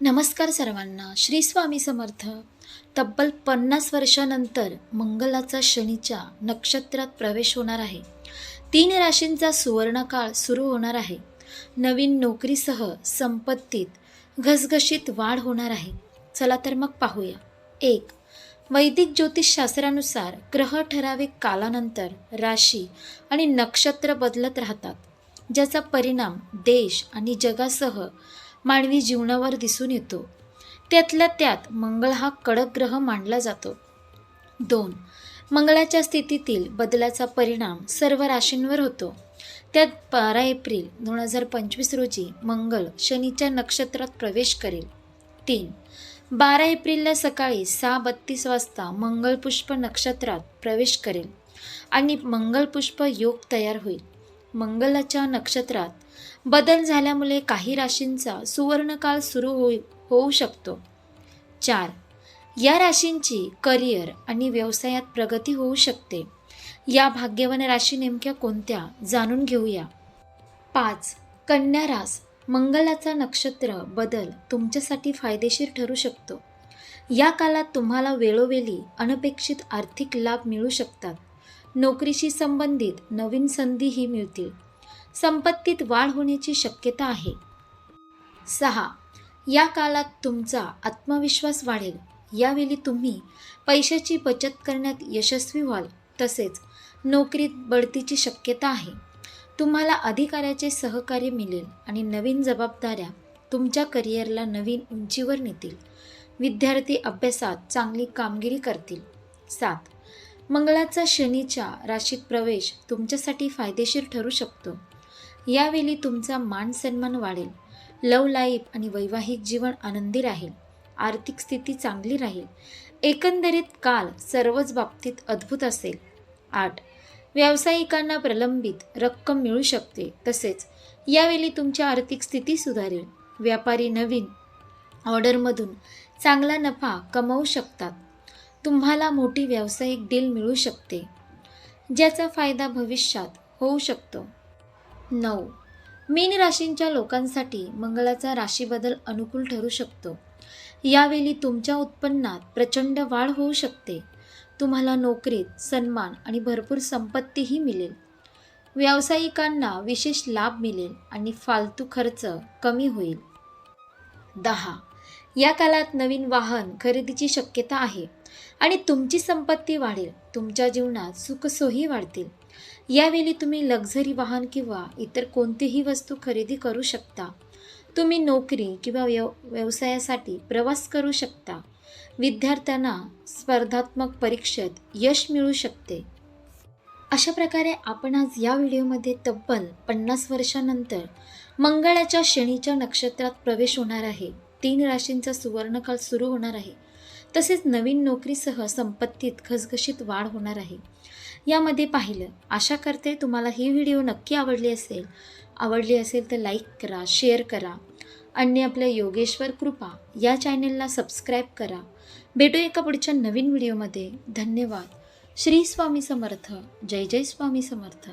नमस्कार सर्वांना. श्री स्वामी समर्थ. तब्बल पन्नास वर्षानंतर मंगलाचा शनीच्या नक्षत्रात प्रवेश होणार आहे. तीन राशींचा सुवर्णकाळ सुरू होणार आहे. नवीन नोकरीसह संपत्तीत घसघशीत वाढ होणार आहे. चला तर मग पाहूया. एक वैदिक ज्योतिषशास्त्रानुसार ग्रह ठराविक कालानंतर राशी आणि नक्षत्र बदलत राहतात ज्याचा परिणाम देश आणि जगासह मानवी जीवनावर दिसून येतो. त्यातल्या त्यात मंगळ हा कडक ग्रह मानला जातो. दोन. मंगळाच्या स्थितीतील बदलाचा परिणाम सर्व राशींवर होतो. त्यात बारा एप्रिल दोन हजार पंचवीस रोजी मंगळ शनीच्या नक्षत्रात प्रवेश करेल. तीन. बारा एप्रिलला सकाळी सहा बत्तीस वाजता मंगळपुष्प नक्षत्रात प्रवेश करेल आणि मंगळपुष्प योग तयार होईल. मंगलाच्या नक्षत्रात. बदल झाल्यामुळे काही राशींचा सुवर्णकाळ सुरू होई होऊ शकतो. चार. या राशींची करिअर आणि व्यवसायात प्रगती होऊ शकते. या भाग्यवान राशी नेमक्या कोणत्या? जाणून घेऊया. पाच. कन्या रास. मंगलाचा नक्षत्र बदल तुमच्यासाठी फायदेशीर ठरू शकतो. या काळात तुम्हाला वेळोवेळी अनपेक्षित आर्थिक लाभ मिळू शकतात. नोकरीशी संबंधित नवीन संधीही मिळतील. संपत्तीत वाढ होण्याची शक्यता आहे. सहा. या काळात तुमचा आत्मविश्वास वाढेल. यावेळी तुम्ही पैशाची बचत करण्यात यशस्वी व्हाल. तसेच नोकरीत बढतीची शक्यता आहे. तुम्हाला अधिकाऱ्याचे सहकार्य मिळेल आणि नवीन जबाबदाऱ्या तुमच्या करिअरला नवीन उंचीवर नेतील. विद्यार्थी अभ्यासात चांगली कामगिरी करतील. सात. मंगळाचा शनीच्या राशीत प्रवेश तुमच्यासाठी फायदेशीर ठरू शकतो. यावेळी तुमचा मान सन्मान वाढेल. लव लाईफ आणि वैवाहिक जीवन आनंदी राहील. आर्थिक स्थिती चांगली राहील. एकंदरीत काल सर्वच बाबतीत अद्भुत असेल. आठ. व्यावसायिकांना प्रलंबित रक्कम मिळू शकते. तसेच यावेळी तुमची आर्थिक स्थिती सुधारेल. व्यापारी नवीन ऑर्डरमधून चांगला नफा कमवू शकतात. तुम्हाला मोठी व्यावसायिक डील मिळू शकते ज्याचा फायदा भविष्यात होऊ शकतो. नऊ. मीन राशींच्या लोकांसाठी मंगळाचा राशीबदल अनुकूल ठरू शकतो. यावेळी तुमच्या उत्पन्नात प्रचंड वाढ होऊ शकते. तुम्हाला नोकरीत सन्मान आणि भरपूर संपत्तीही मिळेल. व्यावसायिकांना विशेष लाभ मिळेल आणि फालतू खर्च कमी होईल. दहा. या काळात नवीन वाहन खरेदीची शक्यता आहे. आणि तुमची संपत्ती वाढेल. तुमच्या जीवनात सुखसोयी वाढतील. यावेळी तुम्ही लक्झरी वाहन किंवा इतर कोणतीही वस्तू खरेदी करू शकता. तुम्ही नोकरी किंवा व्यव व्यवसायासाठी प्रवास करू शकता. विद्यार्थ्यांना स्पर्धात्मक परीक्षेत यश मिळू शकते. अशा प्रकारे आपण आज या व्हिडिओमध्ये तब्बल पन्नास वर्षानंतर मंगळाच्या शनीच्या नक्षत्रात प्रवेश होणार आहे. तीन राशींचा सुवर्णकाळ सुरू होणार आहे. तसेच नवीन नोकरीसह संपत्तीत खसखशीत वाढ होणार आहे. यामध्ये पाहिलं आशा करते तुम्हाला ही व्हिडिओ नक्की आवडली असेल. आवडली असेल तर लाईक करा शेअर करा. आणि आपल्या योगेश्वर कृपा या चॅनेलला सबस्क्राईब करा. भेटू एका पुढच्या नवीन व्हिडिओमध्ये. धन्यवाद. श्री स्वामी समर्थ. जय जय स्वामी समर्थ.